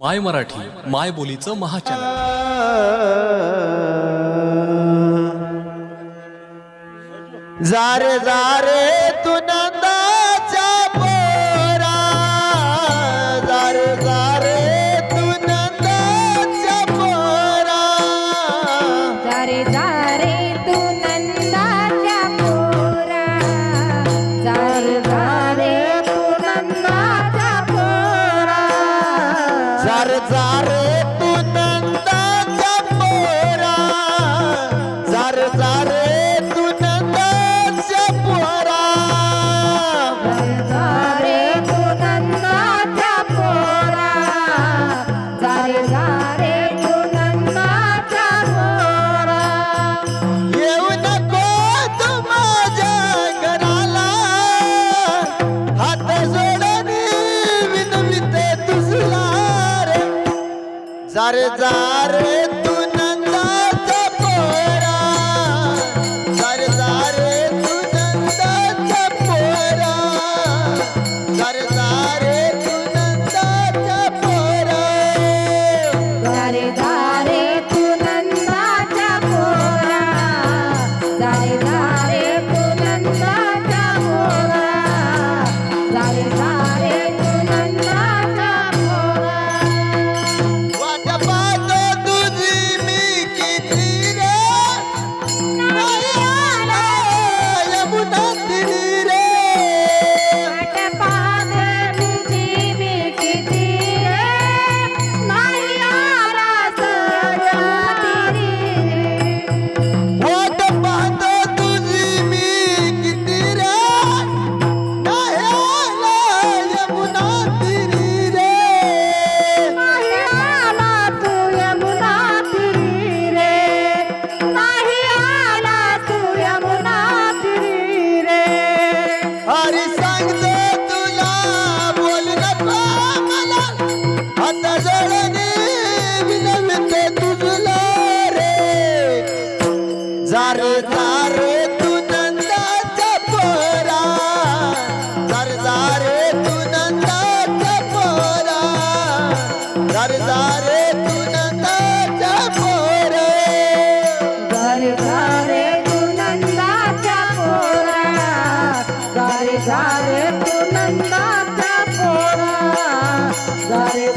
माय मराठी माय बोलीचं महाचॅनल. जारे जारे सरदार तू नंदाचा पोरा. सरदार तू नंदाचा पोरा. सरदार तू नंदाचा पोरा.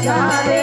যেখানে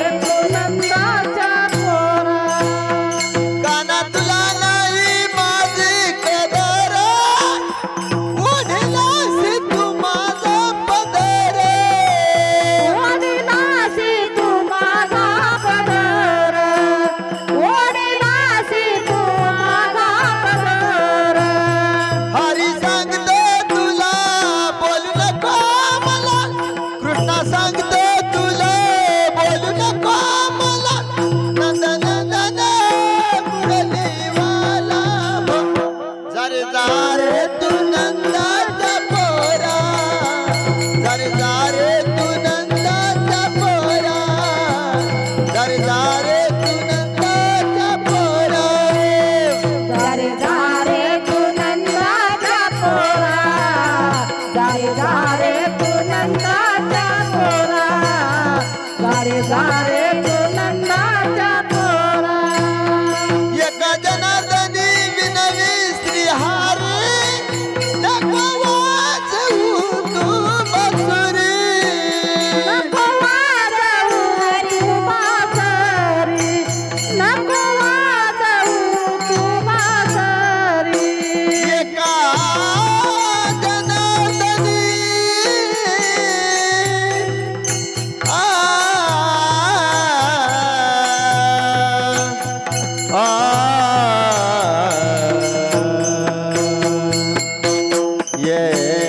सारे Yeah.